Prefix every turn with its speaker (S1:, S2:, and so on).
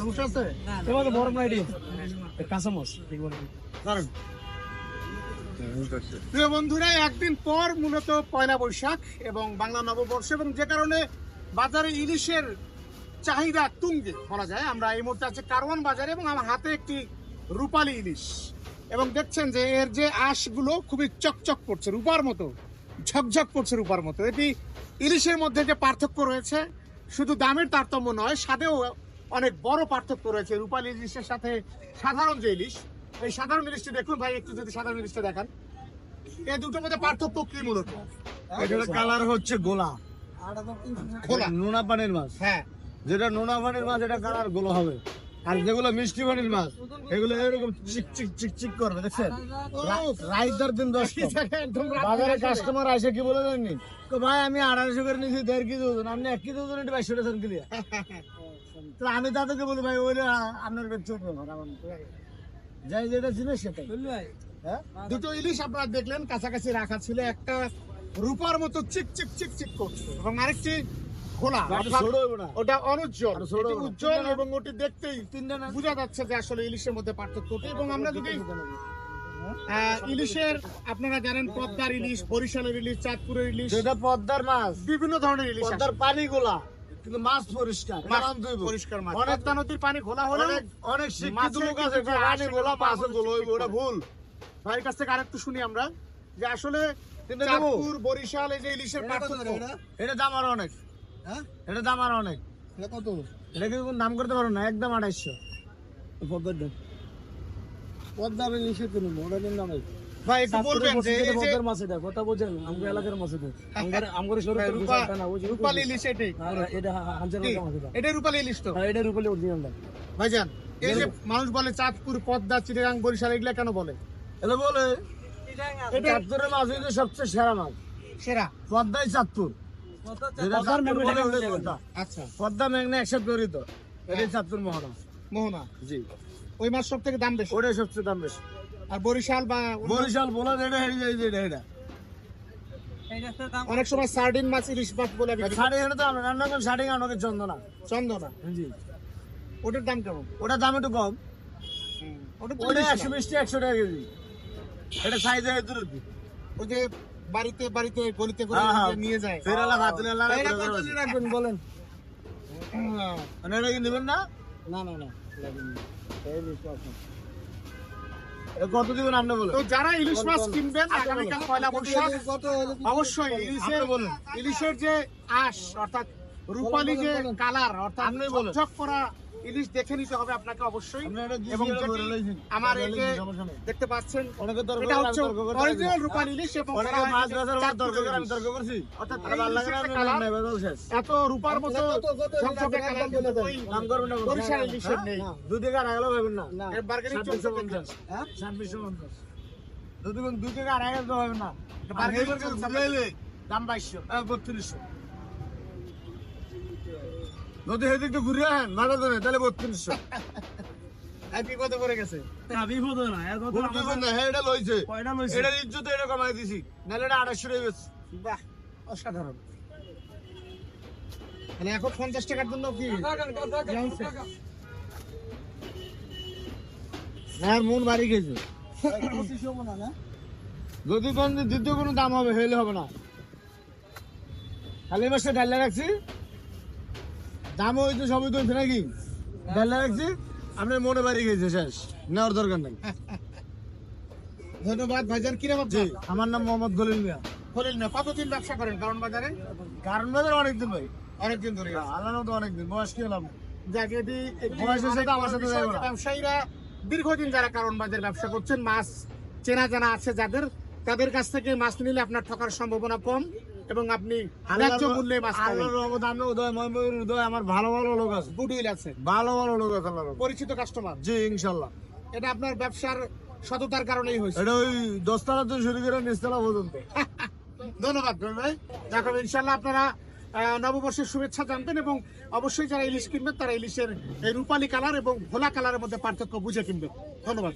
S1: সমস্যা আছে?
S2: তোমার তো
S1: কারণ প্রিয় বন্ধুরা একদিন পর মূলত পয়লা বৈশাখ এবং বাংলা নববর্ষ এবং যে কারণে বাজারে ইলিশের চাহিদা তুঙ্গে বলা যায়। আমরা এই মুহূর্তে আছে কারওয়ান বাজারে এবং আমার হাতে একটি রূপালী ইলিশ। এবং দেখছেন যে এর যে আঁশগুলো খুবই চকচক করছে রূপার মতো ঝকঝক করছে রূপার মতো। এটি ইলিশের মধ্যে যে পার্থক্য রয়েছে শুধু দামের তারতম্য নয় স্বাদেও অনেক বড় পার্থক্য রয়েছে। রূপালী ইলিশের সাথে সাধারণ যে ইলিশ এই সাধারণ ইলিশটি দেখুন ভাই একটু যদি সাধারণ ইলিশটা দেখান। এই দুটোর মধ্যে পার্থক্য কি মূলত?
S2: এটার কালার হচ্ছে গোলা।
S1: খোলা।
S2: নোনা পানির মাছ।
S1: হ্যাঁ।
S2: যেটা নোনা পানির মাছ এটা কালার গোলা হবে। আর যেগুলো মিষ্টি পানির মাছ এগুলো এরকম চিক চিক চিক চিক করবে দেখছেন? রাইদার দিন দশ বাজারে কাস্টমার আসে কি বলে জানি ভাই আমি আড়াইশো করে নিয়েছি দেড় কেজি ওজন আপনি এক কেজি ওজন একটু বাইশশো টাকা কিলিয়া তো আমি তাদেরকে বলি ভাই ওইটা আপনার কাছে চলবে যাই যেটা ছিল সেটাই। হ্যাঁ?
S1: দুটো ইলিশ আপনারা দেখলেন কাছাকাছি রাখা ছিল একটা রূপার মতো চিক চিক চিক চিক করছে। এবং আরেকটি খোলা অর্থাৎ
S2: ছোট হইব না
S1: ওটা অনুজ্জ্বল
S2: আর ছোট
S1: এটি
S2: না।
S1: উজ্জ্বল এবং ওটি দেখতেই বোঝা যাচ্ছে যে আসলে ইলিশের মধ্যে পার্থক্য এবং আমরা যদি ইলিশের আপনারা জানেন পদ্মার ইলিশ বরিশালের ইলিশ চাঁদপুরের ইলিশ
S2: পদ্মার মাছ।
S1: বিভিন্ন ধরনের ইলিশ
S2: পদ্মার কিন্তু মাছ পরিষ্কার
S1: মাছ পরিষ্কার মাছ।
S2: অনেক
S1: নদীর পানি ঘোলা হলে
S2: অনেক শিক্ষিত লোক আছে পানি হইব ওটা ভুল।
S1: ভাইয়ের কাছ থেকে আরেকটু শুনি আমরা যে আসলে চাঁদপুর বরিশাল এই যে ইলিশের পার্থক্য।
S2: এটা দাম আরও অনেক।
S1: হ্যাঁ?
S2: এটা দাম আরও অনেক।
S1: এটা কত?
S2: এটা কি কোনো দাম করতে পারো না? একদম পদ্মার দাম। নিষেধ ওটা দাম
S1: ভাই একটু বলবেন যে এই যে
S2: মাছ এটা কথা বোঝেন আমাদের এলাকার মাছ এটা। আমাদের আমাদের শরীর
S1: রূপা- রূপালী ইলিশ এটাই
S2: এটা। হাজার
S1: কি? এটাই রূপালী ইলিশ তো?
S2: এটা রূপালি অরিজিনাল
S1: ভাইজান এই যে মানুষ বলে চাঁদপুর পদ্মা চিটাগাং বরিশাল এগুলা কেন বলে?
S2: এটা বলে চাঁদপুরের মাছ সবচেয়ে সেরা মাছ।
S1: সেরা?
S2: পদ্মাই চাঁদপুর।
S1: আচ্ছা।
S2: পদ্মা মেঘনা একসাথে তৈরি তো এটাই চাঁদপুর মহড়া
S1: মোহনা?
S2: জি।
S1: ওই মাছ সব থেকে দাম বেশি?
S2: ওটাই সবচেয়ে দাম বেশি।
S1: আর বরিশাল বা
S2: বরিশাল বলা যায় যেটা এটা
S1: অনেক সময় সার্ডিন মাছ ইলিশ মাছ বলে করে।
S2: তো আমরা রান্না করেন শাড়ি আনো চন্দনা।
S1: চন্দনা।
S2: জি।
S1: ওটার দাম কেমন?
S2: ওটার দাম একটু কম।
S1: ওটা
S2: একশো। মিষ্টি একশো টাকা কেজি। এটা সাইজ হয়
S1: ওই যে বাড়িতে বাড়িতে গলিতে করে
S2: হ্যাঁ, হ্যাঁ।
S1: নিয়ে যায়।
S2: নেলা
S1: এটা কত রাখবেন
S2: বলেন। মানে কি নেবেন না?
S1: না না না
S2: কত দিবেন আপনি বলেন?
S1: তো যারা ইলিশ মাছ কিনবেন আগামীকাল পয়লা বৈশাখ অবশ্যই ইলিশের
S2: আপনি বলেন।
S1: ইলিশের যে আঁশ অর্থাৎ রূপালী যে কালার অর্থাৎ করা ইলিশ দেখে নিতে হবে আপনাকে অবশ্যই এবং। আমার
S2: নেই।
S1: দেখতে পাচ্ছেন এটা হচ্ছে অরিজিনাল
S2: না।
S1: রূপালী ইলিশ এবং ইলিশ।
S2: আর না, নাই।
S1: এত রূপার মতো ঝকঝকে কালার
S2: না
S1: বরিশাল ইলিশের নেই
S2: না, দুই থেকে আড়াই গেলেও পাবেন না।
S1: এর bargaining চলছে
S2: ছাব্বিশশো পঞ্চাশ। হ্যাঁ? ছাব্বিশশো পঞ্চাশ। আড়াই না। আর
S1: bargaining
S2: এবার
S1: চলছে।
S2: দাম বাইশশো, আহ, বত্রিশশো। যদি সেদিক দিয়ে ঘুরে ধরে, তাহলে বত্রিশশো।
S1: বিপদে পড়ে গেছে
S2: ভুল বিপদ না, হ্যাঁ, এটা লইছে। এটার ইজ্জত এটা কমাই দিছি। নাহলে এটা আড়াইশো টাকা
S1: বাহ অসাধারণ মানে এখন পঞ্চাশ টাকার জন্য কি জানছে?
S2: হ্যাঁ, মন বাড়ি গেছে যদি কোন দ্বিতীয় কোনো দাম হবে হইলে হবে না খালি মাসে ডাল্লা রাখছি দাম হইতো সবই তো নাকি? ডাল্লা রাখছি আপনার মনে বাড়ি গেছে শেষ। নেওয়ার দরকার নাই।
S1: ধন্যবাদ ভাইজান কিরম
S2: জি
S1: আপনি
S2: আমার নাম মোহাম্মদ খলিল মিয়া।
S1: খলিল না কতদিন ব্যবসা করেন কারণ বাজারে?
S2: কারণ বাজার অনেকদিন ভাই।
S1: অনেকদিন ধরে।
S2: আল্লাহ তো অনেকদিন। বয়স কি হলাম
S1: যাকে এটি একটি
S2: বয়সের সাথে আমার সাথে।
S1: ব্যবসায়ীরা দীর্ঘদিন যারা কারণ বাজার ব্যবসা করছেন মাছ চেনা জানা আছে যাদের তাদের কাছ থেকে মাছ নিলে আপনার ঠকার সম্ভাবনা কম। এবং আপনি ন্যায্য মূল্যে মাছ
S2: আল্লাহর রহমত আমি উদয় আমার ভালো ভালো লোক আছে।
S1: গুডউইল আছে।
S2: ভালো ভালো লোক আছে আল্লাহর
S1: পরিচিত কাস্টমার
S2: জি ইনশাল্লাহ
S1: এটা আপনার ব্যবসার সততার কারণেই হয়েছে।
S2: এটা ওই দশতলা থেকে শুরু করে নিচতলা পর্যন্ত।
S1: ধন্যবাদ ধন্যবাদ ভাই। দেখো ইনশাল্লাহ আপনারা নববর্ষের শুভেচ্ছা জানবেন এবং অবশ্যই যারা ইলিশ কিনবেন তারা ইলিশের এই রূপালী কালার এবং ভোলা কালারের মধ্যে পার্থক্য বুঝে কিনবেন। ধন্যবাদ।